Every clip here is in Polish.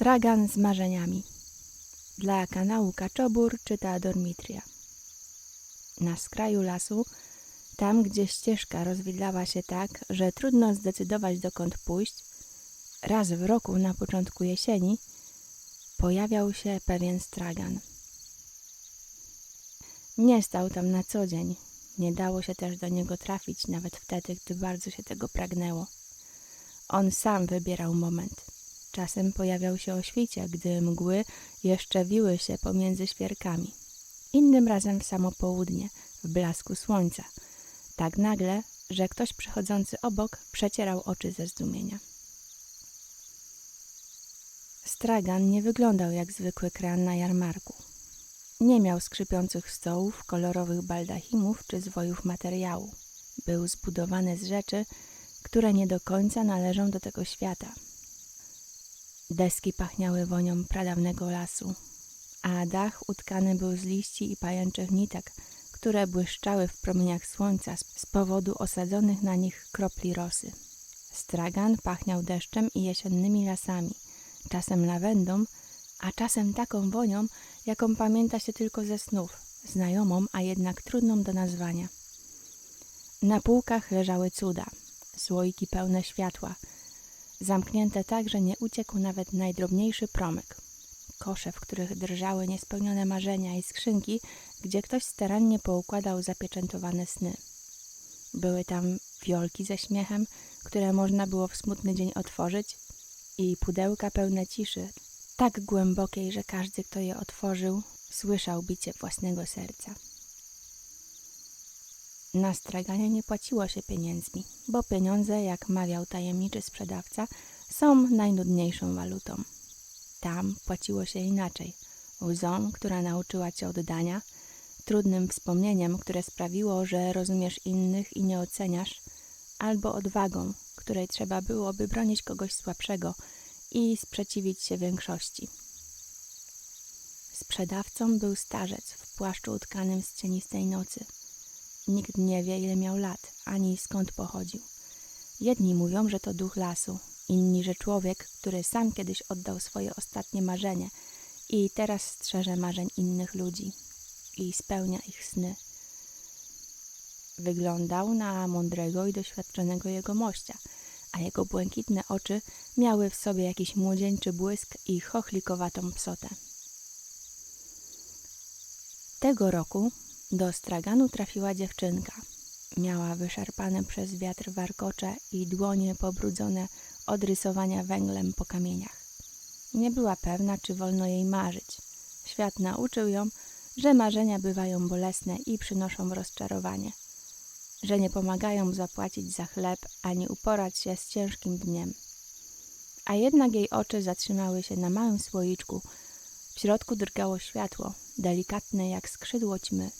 Stragan z marzeniami. Dla kanału Kaczobór czyta Dormitria. Na skraju lasu, tam gdzie ścieżka rozwidlała się tak, że trudno zdecydować dokąd pójść, raz w roku na początku jesieni pojawiał się pewien stragan. Nie stał tam na co dzień, nie dało się też do niego trafić nawet wtedy, gdy bardzo się tego pragnęło. On sam wybierał moment. Czasem pojawiał się o świcie, gdy mgły jeszcze wiły się pomiędzy świerkami. Innym razem w samo południe, w blasku słońca. Tak nagle, że ktoś przechodzący obok przecierał oczy ze zdumienia. Stragan nie wyglądał jak zwykły kran na jarmarku. Nie miał skrzypiących stołów, kolorowych baldachimów czy zwojów materiału. Był zbudowany z rzeczy, które nie do końca należą do tego świata. Deski pachniały wonią pradawnego lasu, a dach utkany był z liści i pajęczych nitek, które błyszczały w promieniach słońca z powodu osadzonych na nich kropli rosy. Stragan pachniał deszczem i jesiennymi lasami, czasem lawendą, a czasem taką wonią, jaką pamięta się tylko ze snów, znajomą, a jednak trudną do nazwania. Na półkach leżały cuda, słoiki pełne światła, zamknięte tak, że nie uciekł nawet najdrobniejszy promyk. Kosze, w których drżały niespełnione marzenia i skrzynki, gdzie ktoś starannie poukładał zapieczętowane sny. Były tam fiolki ze śmiechem, które można było w smutny dzień otworzyć i pudełka pełne ciszy, tak głębokiej, że każdy, kto je otworzył, słyszał bicie własnego serca. Na straganie nie płaciło się pieniędzmi, bo pieniądze, jak mawiał tajemniczy sprzedawca, są najnudniejszą walutą. Tam płaciło się inaczej. Łzą, która nauczyła cię oddania, trudnym wspomnieniem, które sprawiło, że rozumiesz innych i nie oceniasz, albo odwagą, której trzeba byłoby bronić kogoś słabszego i sprzeciwić się większości. Sprzedawcą był starzec w płaszczu utkanym z cienistej nocy. Nikt nie wie, ile miał lat, ani skąd pochodził. Jedni mówią, że to duch lasu, inni, że człowiek, który sam kiedyś oddał swoje ostatnie marzenie i teraz strzeże marzeń innych ludzi i spełnia ich sny. Wyglądał na mądrego i doświadczonego jegomościa, a jego błękitne oczy miały w sobie jakiś młodzieńczy błysk i chochlikowatą psotę. Tego roku do straganu trafiła dziewczynka. Miała wyszarpane przez wiatr warkocze i dłonie pobrudzone od rysowania węglem po kamieniach. Nie była pewna, czy wolno jej marzyć. Świat nauczył ją, że marzenia bywają bolesne i przynoszą rozczarowanie, że nie pomagają zapłacić za chleb ani uporać się z ciężkim dniem. A jednak jej oczy zatrzymały się na małym słoiczku. W środku drgało światło, delikatne jak skrzydło ćmy.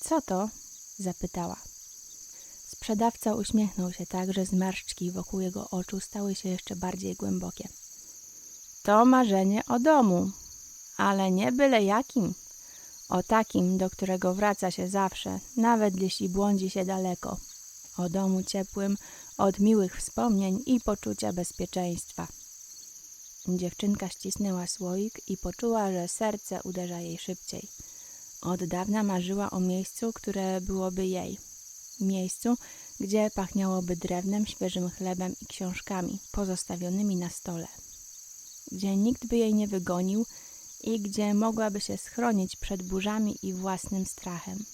Co to? zapytała. Sprzedawca uśmiechnął się tak, że zmarszczki wokół jego oczu stały się jeszcze bardziej głębokie. To marzenie o domu, ale nie byle jakim. O takim, do którego wraca się zawsze, nawet jeśli błądzi się daleko. O domu ciepłym, od miłych wspomnień i poczucia bezpieczeństwa. Dziewczynka ścisnęła słoik i poczuła, że serce uderza jej szybciej. Od dawna marzyła o miejscu, które byłoby jej. Miejscu, gdzie pachniałoby drewnem, świeżym chlebem i książkami pozostawionymi na stole. Gdzie nikt by jej nie wygonił i gdzie mogłaby się schronić przed burzami i własnym strachem.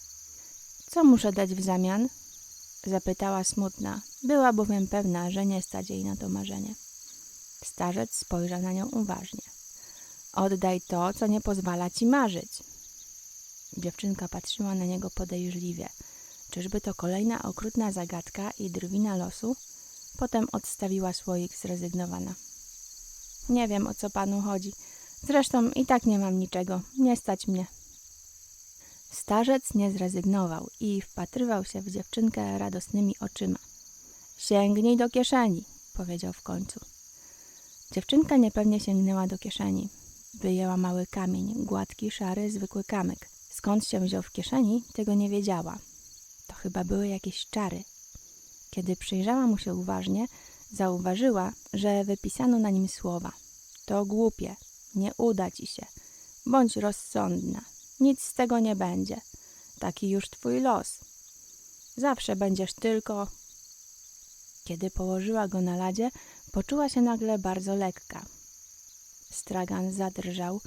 Co muszę dać w zamian? Zapytała smutna. Była bowiem pewna, że nie stać jej na to marzenie. Starzec spojrzał na nią uważnie. Oddaj to, co nie pozwala ci marzyć. Dziewczynka patrzyła na niego podejrzliwie. Czyżby to kolejna okrutna zagadka i drwina losu? Potem odstawiła słoik zrezygnowana. Nie wiem, o co panu chodzi. Zresztą i tak nie mam niczego. Nie stać mnie. Starzec nie zrezygnował i wpatrywał się w dziewczynkę radosnymi oczyma. Sięgnij do kieszeni, powiedział w końcu. Dziewczynka niepewnie sięgnęła do kieszeni. Wyjęła mały kamień, gładki, szary, zwykły kamyk. Skąd się wziął w kieszeni, tego nie wiedziała. To chyba były jakieś czary. Kiedy przyjrzała mu się uważnie, zauważyła, że wypisano na nim słowa. To głupie. Nie uda ci się. Bądź rozsądna. Nic z tego nie będzie. Taki już twój los. Zawsze będziesz tylko. Kiedy położyła go na ladzie, poczuła się nagle bardzo lekka. Stragan zadrżał,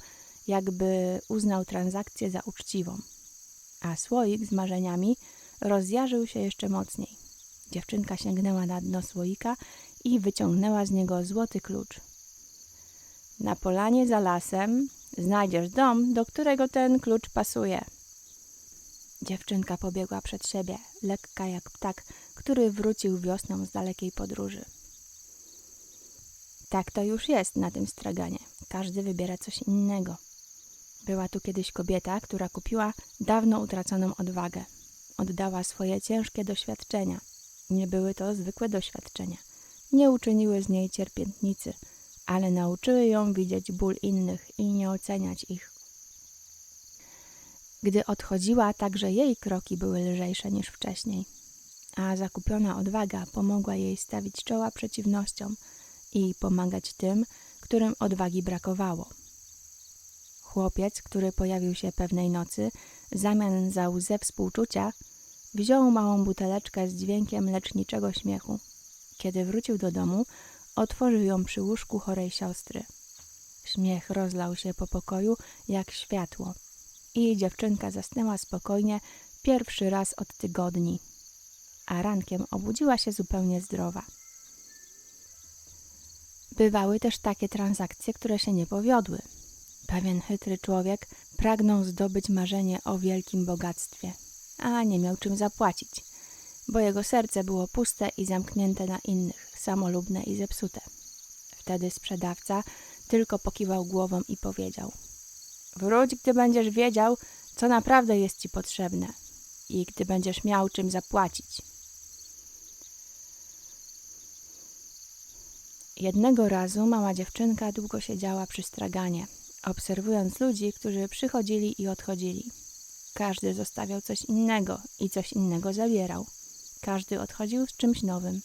jakby uznał transakcję za uczciwą, a słoik z marzeniami rozjarzył się jeszcze mocniej. Dziewczynka sięgnęła na dno słoika i wyciągnęła z niego złoty klucz. Na polanie za lasem znajdziesz dom, do którego ten klucz pasuje. Dziewczynka pobiegła przed siebie, lekka jak ptak, który wrócił wiosną z dalekiej podróży. Tak to już jest na tym straganie. Każdy wybiera coś innego. Była tu kiedyś kobieta, która kupiła dawno utraconą odwagę. Oddała swoje ciężkie doświadczenia. Nie były to zwykłe doświadczenia. Nie uczyniły z niej cierpiętnicy, ale nauczyły ją widzieć ból innych i nie oceniać ich. Gdy odchodziła, także jej kroki były lżejsze niż wcześniej, a zakupiona odwaga pomogła jej stawić czoła przeciwnościom i pomagać tym, którym odwagi brakowało. Chłopiec, który pojawił się pewnej nocy, w zamian za łzę współczucia, wziął małą buteleczkę z dźwiękiem leczniczego śmiechu. Kiedy wrócił do domu, otworzył ją przy łóżku chorej siostry. Śmiech rozlał się po pokoju jak światło i dziewczynka zasnęła spokojnie pierwszy raz od tygodni, a rankiem obudziła się zupełnie zdrowa. Bywały też takie transakcje, które się nie powiodły. Pewien chytry człowiek pragnął zdobyć marzenie o wielkim bogactwie, a nie miał czym zapłacić, bo jego serce było puste i zamknięte na innych, samolubne i zepsute. Wtedy sprzedawca tylko pokiwał głową i powiedział: Wróć, gdy będziesz wiedział, co naprawdę jest ci potrzebne i gdy będziesz miał czym zapłacić. Jednego razu mała dziewczynka długo siedziała przy straganie, obserwując ludzi, którzy przychodzili i odchodzili. Każdy zostawiał coś innego i coś innego zabierał. Każdy odchodził z czymś nowym.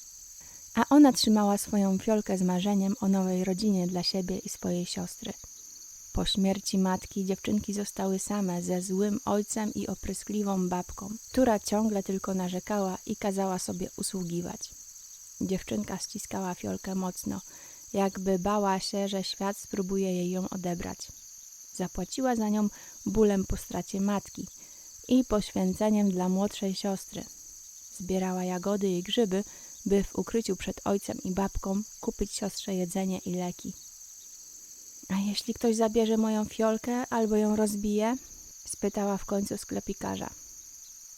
A ona trzymała swoją fiolkę z marzeniem o nowej rodzinie dla siebie i swojej siostry. Po śmierci matki dziewczynki zostały same ze złym ojcem i opryskliwą babką, która ciągle tylko narzekała i kazała sobie usługiwać. Dziewczynka ściskała fiolkę mocno, jakby bała się, że świat spróbuje jej ją odebrać. Zapłaciła za nią bólem po stracie matki i poświęceniem dla młodszej siostry. Zbierała jagody i grzyby, by w ukryciu przed ojcem i babką kupić siostrze jedzenie i leki. A jeśli ktoś zabierze moją fiolkę albo ją rozbije? spytała w końcu sklepikarza.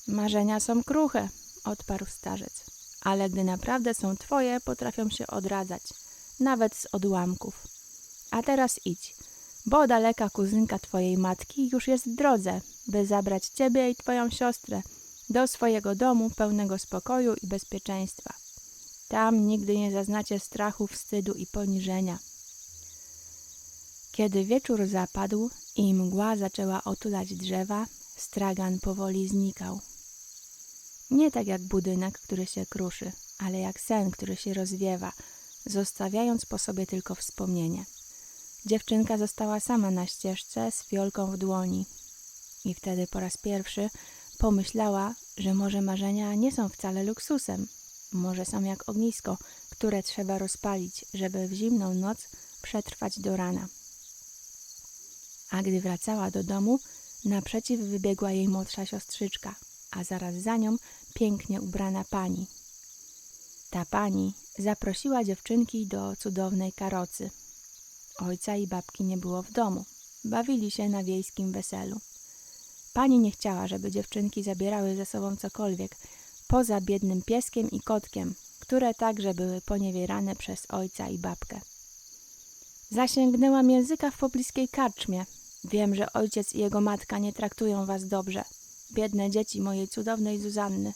Marzenia są kruche, odparł starzec, ale gdy naprawdę są twoje, potrafią się odradzać, nawet z odłamków. A teraz idź, bo daleka kuzynka twojej matki już jest w drodze, by zabrać ciebie i twoją siostrę do swojego domu pełnego spokoju i bezpieczeństwa. Tam nigdy nie zaznacie strachu, wstydu i poniżenia. Kiedy wieczór zapadł i mgła zaczęła otulać drzewa, stragan powoli znikał. Nie tak jak budynek, który się kruszy, ale jak sen, który się rozwiewa, zostawiając po sobie tylko wspomnienie. Dziewczynka została sama na ścieżce z fiolką w dłoni. I wtedy po raz pierwszy pomyślała, że może marzenia nie są wcale luksusem. Może są jak ognisko, które trzeba rozpalić, żeby w zimną noc przetrwać do rana a gdy wracała do domu, naprzeciw wybiegła jej młodsza siostrzyczka, a zaraz za nią pięknie ubrana pani. Ta pani zaprosiła dziewczynki do cudownej karocy. Ojca i babki nie było w domu. Bawili się na wiejskim weselu. Pani nie chciała, żeby dziewczynki zabierały ze sobą cokolwiek, poza biednym pieskiem i kotkiem, które także były poniewierane przez ojca i babkę. Zasięgnęłam języka w pobliskiej karczmie. Wiem, że ojciec i jego matka nie traktują was dobrze. Biedne dzieci mojej cudownej Zuzanny.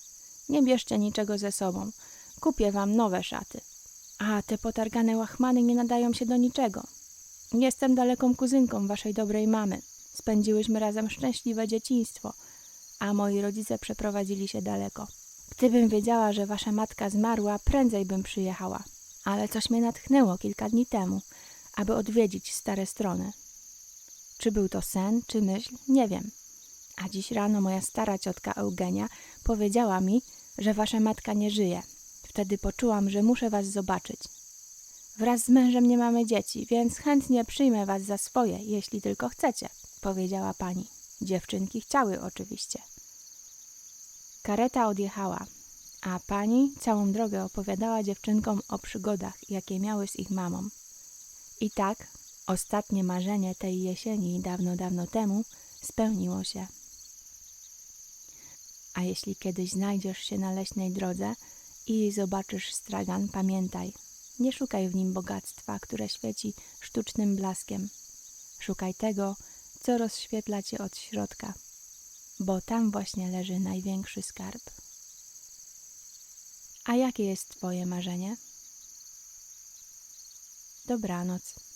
Nie bierzcie niczego ze sobą. Kupię wam nowe szaty. A te potargane łachmany nie nadają się do niczego. Jestem daleką kuzynką waszej dobrej mamy. Spędziłyśmy razem szczęśliwe dzieciństwo, a moi rodzice przeprowadzili się daleko. Gdybym wiedziała, że wasza matka zmarła, prędzej bym przyjechała. Ale coś mnie natchnęło kilka dni temu – aby odwiedzić stare strony. Czy był to sen, czy myśl, nie wiem. A dziś rano moja stara ciotka Eugenia powiedziała mi, że wasza matka nie żyje. Wtedy poczułam, że muszę was zobaczyć. Wraz z mężem nie mamy dzieci, więc chętnie przyjmę was za swoje, jeśli tylko chcecie, powiedziała pani. Dziewczynki chciały oczywiście. Kareta odjechała, a pani całą drogę opowiadała dziewczynkom o przygodach, jakie miały z ich mamą. I tak ostatnie marzenie tej jesieni dawno, dawno temu spełniło się. A jeśli kiedyś znajdziesz się na leśnej drodze i zobaczysz stragan, pamiętaj, nie szukaj w nim bogactwa, które świeci sztucznym blaskiem. Szukaj tego, co rozświetla cię od środka, bo tam właśnie leży największy skarb. A jakie jest Twoje marzenie? Dobranoc.